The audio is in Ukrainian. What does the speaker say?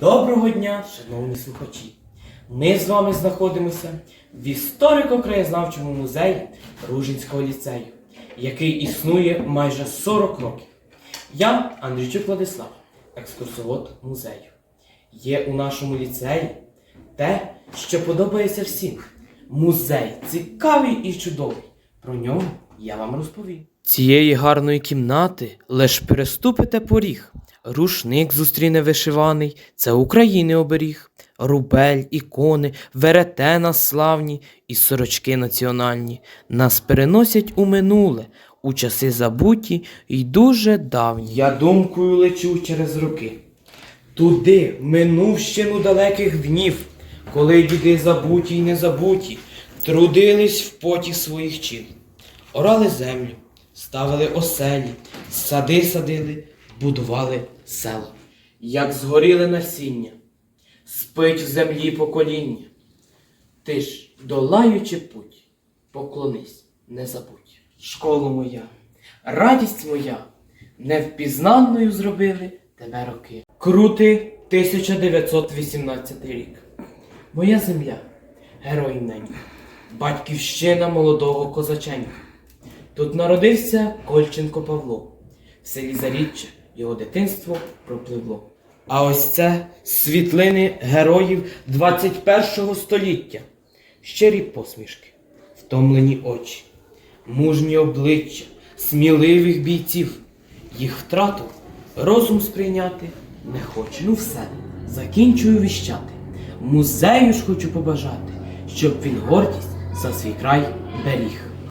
Доброго дня, шановні слухачі! Ми з вами знаходимося в історико-краєзнавчому музеї Ружинського ліцею, який існує майже 40 років. Я Андрійчук Владислав, екскурсовод музею. Є у нашому ліцеї те, що подобається всім. Музей цікавий і чудовий. Про нього я вам розповім. Цієї гарної кімнати лиш переступите поріг. Рушник зустріне вишиваний, це України оберіг. Рубель, ікони, веретена славні і сорочки національні нас переносять у минуле, у часи забуті й дуже давні. Я думкою лечу через роки. Туди, минувщину далеких днів, коли діди забуті й незабуті, трудились в поті своїх чин. Орали землю, ставили оселі, сади садили, будували села. Як згоріли насіння, спить в землі покоління. Ти ж, долаючи путь, поклонись, не забудь. Школу моя, радість моя, невпізнанною зробили тебе роки. Крутий 1918 рік. Моя земля, герой нині, батьківщина молодого козаченька. Тут народився Кольченко Павло. В селі Заріччя його дитинство пропливло. А ось це світлини героїв 21 століття. Щирі посмішки, втомлені очі, мужні обличчя, сміливих бійців. Їх втрату розум сприйняти не хоче. Ну все, закінчую віщати. Музею ж хочу побажати, щоб він гордість за свій край беріг.